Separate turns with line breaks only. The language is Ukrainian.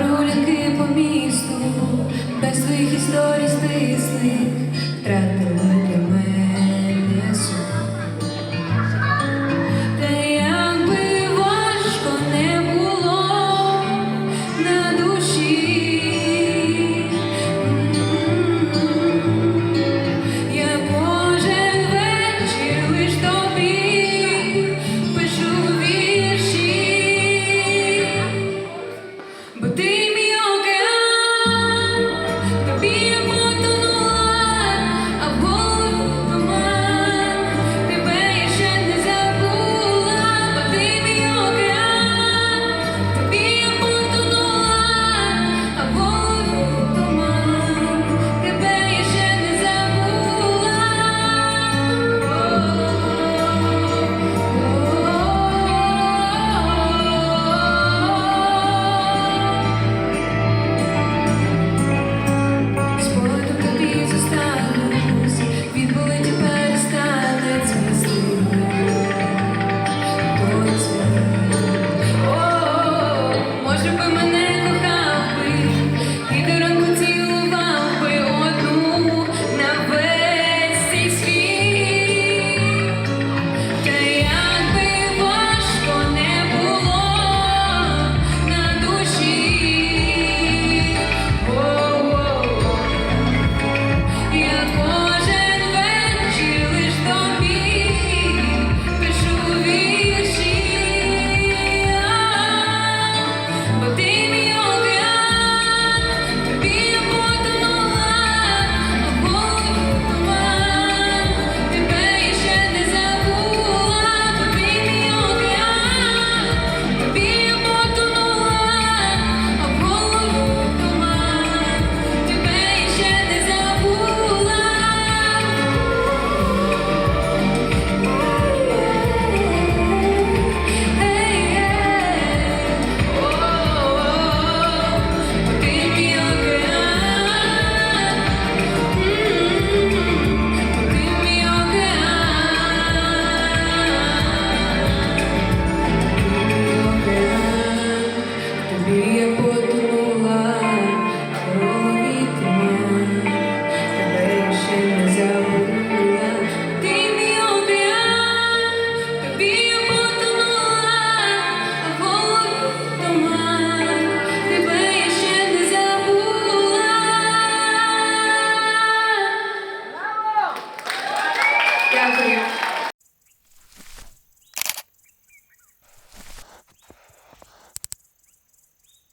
прогулянки по місту без своїх історій стислих பெரிய போது